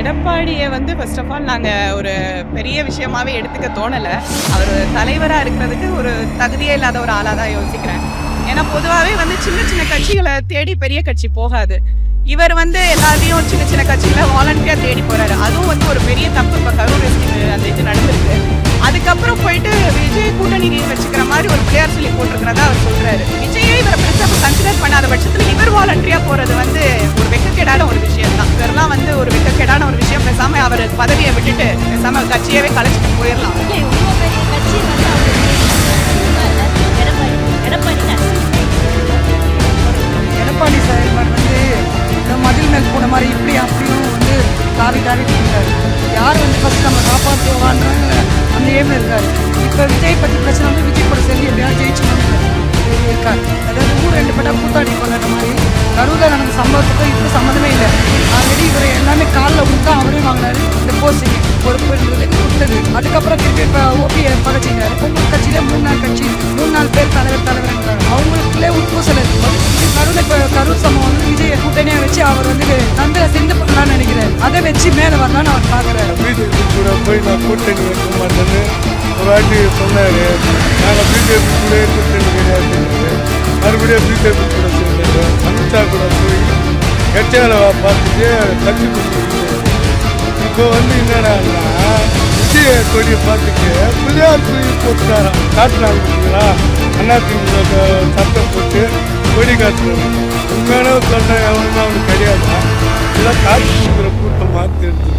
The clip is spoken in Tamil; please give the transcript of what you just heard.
எடப்பாடியை வந்து ஃபர்ஸ்ட் ஆஃப் ஆல் நாங்கள் ஒரு பெரிய விஷயமாவே எடுத்துக்க தோணலை. அவர் தலைவராக இருக்கிறதுக்கு ஒரு தகுதியே இல்லாத ஒரு ஆளாக தான் யோசிக்கிறேன். ஏன்னா பொதுவாகவே வந்து சின்ன சின்ன கட்சிகளை தேடி பெரிய கட்சி போகாது. இவர் வந்து எல்லாத்தையும் சின்ன சின்ன கட்சிகளை வாலண்டியாக தேடி போறாரு. அதுவும் வந்து ஒரு பெரிய தப்பு இப்போ கரூர் அந்த இது நடந்திருக்கு. அதுக்கப்புறம் போயிட்டு விஜய் கூட்டணி வச்சுக்கிற மாதிரி ஒரு பிள்ளையார் சொல்லி போட்டிருக்கிறதா அவர் சொல்றாரு. விஜயே இவரை பெருசாக கன்சிடர் பண்ணாத பட்சத்தில் இவர் வாலண்டியாக போகிறது அவர் பதவியை விட்டுட்டு பேசாம கட்சியவே கலைச்சிட்டு போயிடலாம். எடப்பாடி சார். வந்து இந்த மதில் மேல் போன மாதிரி இப்படி அப்படியும் வந்து தாவி தாவி இருந்தார் யார் வந்து ஃபஸ்ட் நம்ம காப்பாற்றுவான்னு அந்த ஏம் இருக்கார். இப்போ விஜய் பற்றி பிரச்சனை வந்து விஜய் கூட சேர்ந்து எப்படியாவது ஜெயிச்சணும் இருக்கார். அதாவது ஊர் ரெண்டு பட்டா கூத்தாடி கொண்டாட மாதிரி. கரூரில் நடந்த சம்பவத்துக்கும் இதுக்கு சம்மந்தமே இல்லை. ஆல்ரெடி இவர் எல்லாமே காலில் அதுக்கப்புறம் திருப்பி இப்போ ஓபி பகச்சிங்காரு உங்கள் கட்சியிலே மூணு நாள் கட்சி மூணு நாலு பேர் தலைவர் தலைவர்ன்றாங்க அவங்களுக்குள்ளே உட்பூசல் இருக்கு கரூர் இப்போ கரூர் சம்பவம் வந்து விஜய் கூட்டணியாக வச்சு அவர் வந்து தந்திர சிந்து பண்ணலாம்னு நினைக்கிறாரு. அதை வச்சு மேலே வரலாம்னு அவர் பார்க்குறாரு பிஜேபி கூட போய் நான் கூட்டணி வைக்க மாட்டேன்னு ஒரு வாட்டி சொன்னார். நாங்கள் பிஜேபி கூட கூட்டணி கிடையாது மறுபடியும் பிஜேபி கூட சேர்ந்தாரு அமித்ஷா கூட போய் கட்சியால பார்த்துட்டு கட்சி கொடுத்துருக்கு இப்போ வந்து என்னடான்னா விஜய கொடியை பார்த்துட்டு புதியார் தூக்கி போட்டுட்டாராம் காட்டுறாங்க பார்த்தீங்களா அதிமுக சட்டம் போட்டு கொடி காட்டுறாங்க உண்மையான தொண்டை எவனும் அவனுக்கு கிடையாது இதெல்லாம் காட்டு கொடுக்குற கூட்டமாக தெரிஞ்சு